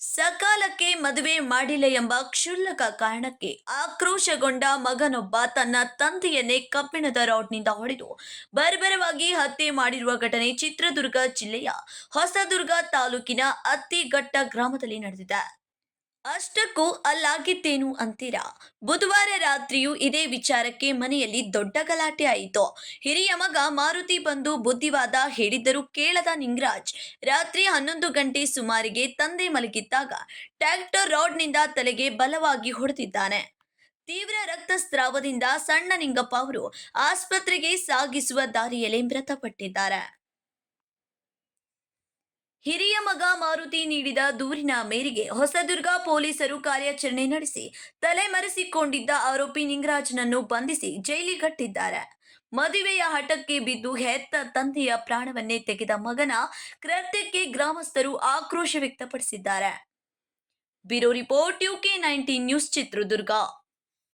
ಸಕಾಲಕ್ಕೆ ಮದುವೆ ಮಾಡಿಲ್ಲ ಎಂಬ ಕ್ಷುಲ್ಲಕ ಕಾರಣಕ್ಕೆ ಆಕ್ರೋಶಗೊಂಡ ಮಗನೊಬ್ಬ ತನ್ನ ತಂದೆಯನ್ನೇ ಕಬ್ಬಿಣದ ರಾಡ್ನಿಂದ ಹೊಡೆದು ಬರ್ಬರವಾಗಿ ಹತ್ಯೆ ಮಾಡಿರುವ ಘಟನೆ ಚಿತ್ರದುರ್ಗ ಜಿಲ್ಲೆಯ ಹೊಸದುರ್ಗ ತಾಲೂಕಿನ ಅತ್ತಿಘಟ್ಟ ಗ್ರಾಮದಲ್ಲಿ ನಡೆದಿದೆ. ಅಷ್ಟಕ್ಕೂ ಅಲ್ಲಾಗಿದ್ದೇನು ಅಂತೀರಾ? ಬುಧವಾರ ರಾತ್ರಿಯೂ ಇದೇ ವಿಚಾರಕ್ಕೆ ಮನೆಯಲ್ಲಿ ದೊಡ್ಡ ಗಲಾಟೆ ಆಯಿತು. ಹಿರಿಯ ಮಗ ಮಾರುತಿ ಬಂದು ಬುದ್ಧಿವಾದ ಹೇಳಿದ್ದರೂ ಕೇಳದ ನಿಂಗರಾಜ್, ರಾತ್ರಿ ಹನ್ನೊಂದು ಗಂಟೆ ಸುಮಾರಿಗೆ ತಂದೆ ಮಲಗಿದ್ದಾಗ ಟ್ರ್ಯಾಕ್ಟರ್ ರಾಡ್ನಿಂದ ತಲೆಗೆ ಬಲವಾಗಿ ಹೊಡೆದಿದ್ದಾನೆ. ತೀವ್ರ ರಕ್ತಸ್ರಾವದಿಂದ ಸಣ್ಣ ನಿಂಗಪ್ಪ ಅವರು ಆಸ್ಪತ್ರೆಗೆ ಸಾಗಿಸುವ ದಾರಿಯಲ್ಲಿ ಮೃತಪಟ್ಟಿದ್ದಾರೆ. ಹಿರಿಯ ಮಗ ಮಾರುತಿ ನೀಡಿದ ದೂರಿನ ಮೇರೆಗೆ ಹೊಸದುರ್ಗ ಪೊಲೀಸರು ಕಾರ್ಯಾಚರಣೆ ನಡೆಸಿ ತಲೆಮರೆಸಿಕೊಂಡಿದ್ದ ಆರೋಪಿ ನಿಂಗರಾಜ್ನನ್ನು ಬಂಧಿಸಿ ಜೈಲಿಗಟ್ಟಿದ್ದಾರೆ. ಮದುವೆಯ ಹಠಕ್ಕೆ ಬಿದ್ದು ಹೆತ್ತ ತಂದೆಯ ಪ್ರಾಣವನ್ನೇ ತೆಗೆದ ಮಗನ ಕೃತ್ಯಕ್ಕೆ ಗ್ರಾಮಸ್ಥರು ಆಕ್ರೋಶ ವ್ಯಕ್ತಪಡಿಸಿದ್ದಾರೆ. Bureau report UK nineteen news Chitradurga.